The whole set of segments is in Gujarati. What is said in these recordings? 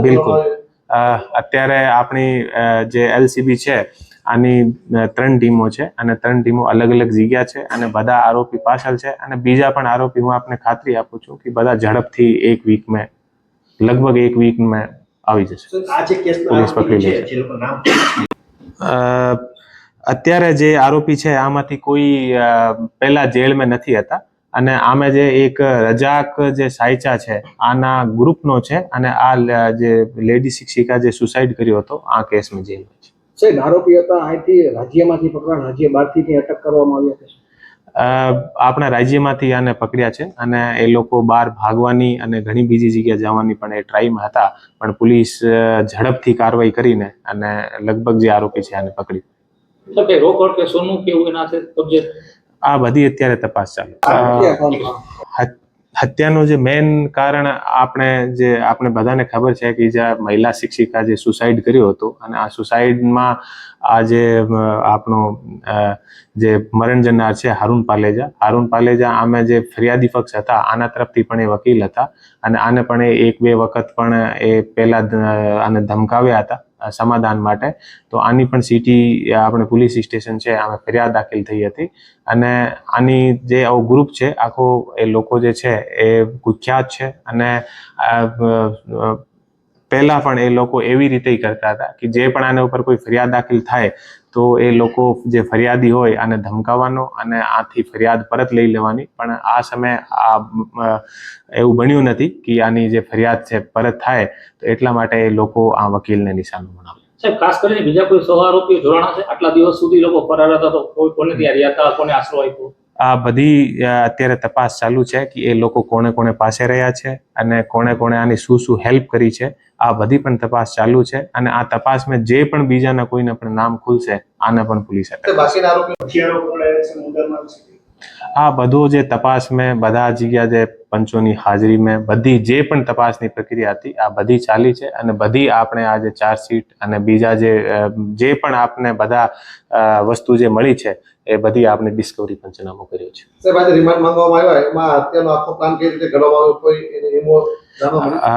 બિલકુલ. અત્યારે આપણી જે એલસીબી છે આની ત્રણ ટીમો છે અને ત્રણ ટીમો અલગ અલગ જગ્યા છે અને બધા આરોપી પાછળ છે અને બીજા પણ આરોપી હું આપને ખાતરી આપું છું કે બધા ઝડપથી એક વીકમાં લગભગ એક વીકમાં આવી જશે. પોલીસ પકડી આરોપી લે છે છે. જે લોકો નામ અ, અત્યારે જે આરોપી છે આમાંથી કોઈ પહેલા પહેલા જેલમાં નથી હતા. અને આમે જે એક રજાક જે સાયચા છે આના ગ્રુપનો છે અને આ જે લેડી શિક્ષિકા જે સુસાઇડ કર્યો હતો આ કેસમાં જેલમાં છે. સાહેબ આરોપી હતા અહીંથી રાજ્યમાંથી પકડાણ રાજ્ય બહારથી અટક કરવામાં આવ્યા છે. આપણા રાજ્યમાંથી આને પકડ્યા છે અને એ લોકો બહાર ભાગવાની અને ઘણી બીજી જગ્યા જવાની પણ એ ટ્રાઈમાં હતા પણ પોલીસ ઝડપથી કાર્યવાહી કરીને અને લગભગ જે આરોપી છે આને પકડી રોકડ કે સોનું કેવું એના છે કબજે? આ બધી અત્યારે તપાસ ચાલુ. હત્યાનું જે મેન કારણ આપણે જે આપણે બધાને ખબર છે કે જે મહિલા શિક્ષિકા જે સુસાઇડ કર્યો હતો અને આ સુસાઇડમાં આ જે આપણો જે મરણ જનાર છે હારૂન પાલેજા. હારૂન પાલેજા આમે જે ફરિયાદી પક્ષ હતા આના તરફથી પણ એ વકીલ હતા અને આને પણ એ એક બે વખત પણ એ પહેલા આને ધમકાવ્યા હતા. સમાધાન માટે. તો આની પણ સિટી આપણે પોલીસ સ્ટેશન છે, આમે ફરિયાદ દાખલ થઈ હતી. અને આની જે આવો ગ્રુપ છે, આખો એ લોકો જે છે, એ કુખ્યાત છે. અને પહેલા પણ એ લોકો એવી રીતે કરતા હતા કે જે પણ આના ઉપર કોઈ ફરિયાદ દાખલ થાય, તો એ લોકો જે ફરિયાદી હોય આને ધમકાવવાનો અને આથી ફરિયાદ પરત લઈ લેવાની. પણ આ સમયે આ એવું બન્યું નથી કે આની જે ફરિયાદ છે પરત થાય, તો એટલા માટે એ લોકો આ વકીલને નિશાન બનાવે સાહેબ, ખાસ કરીને બીજા કોઈ સહ આરોપી જોડાણા છે? આટલા દિવસ સુધી લોકો ફરાર હતા તો કોઈ, કોને ત્યાં રહ્યા હતા, કોને આશરો આપ્યો? આ બધી અત્યારે તપાસ ચાલુ છે કે એ લોકો કોણે કોણે પાસે રહ્યા છે અને કોણે કોણે આની શું શું હેલ્પ કરી છે. આ બધી પણ તપાસ ચાલુ છે અને આ તપાસમાં જે પણ બીજાના કોઈને પણ નામ ખુલશે આને પણ પોલીસ આ બધું જે તપાસ મેં બધા જગ્યા જે પંચોની હાજરીમાં બધી જે પણ તપાસની પ્રક્રિયા હતી આ બધી ચાલી છે અને બધી આપણે આ જે ચાર્જશીટ અને બીજા જે જે પણ આપને બધા વસ્તુ જે મળી છે એ બધી આપણે ડિસ્કવરી પંચનામો કર્યો છે. સાહેબ આજે રિમાન્ડ માંગવામાં આવ્યા એમાં હત્યાનો આખો પ્લાન કેવી રીતે ઘડવામાં કોઈ એમો જાણવા મળ્યું? અ,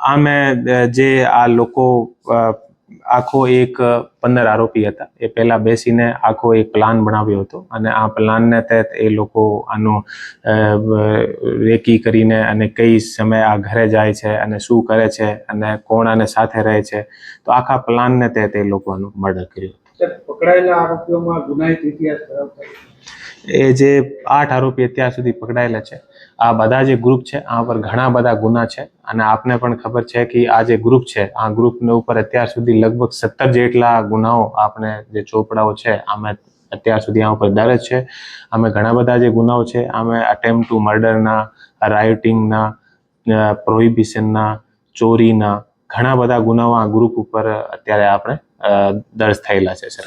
આમે અ, જે આ લોકો આખો એક પંદર આરોપી હતા. એ પહેલા બેસીને આખો એક પ્લાન બનાવ્યો હતો અને આ પ્લાનને તહેત એ લોકો આનો રેકી કરીને અને કઈ સમયે આ ઘરે જાય છે અને શું કરે છે અને કોણ આને સાથે રહે છે, તો આખા પ્લાનને તહેત એ લોકોનું મર્ડર કર્યું પકડાયેલા આરોપીઓમાં ગુનાહિત ઇતિહાસ એ જે આઠ આરોપી અત્યાર સુધી પકડાયેલા છે, આ બધા જે ગ્રુપ છે, આ પર ઘણા બધા ગુના છે. અને આપને પણ ખબર છે કે આ જે ગ્રુપ છે, આ ગ્રુપને ઉપર અત્યાર સુધી લગભગ સત્તર જેટલા ગુનાઓ આપણે જે ચોપડાઓ છે આમાં અત્યાર સુધી આ ઉપર દરજ છે. અમે ઘણા બધા જે ગુનાઓ છે, અમે અટેમ્પ ટુ મર્ડરના રાયોટિંગના પ્રોહિબિશનના ચોરીના ઘણા બધા ગુનાઓ આ ગ્રુપ ઉપર અત્યારે આપણે દર્જ થયેલા છે સર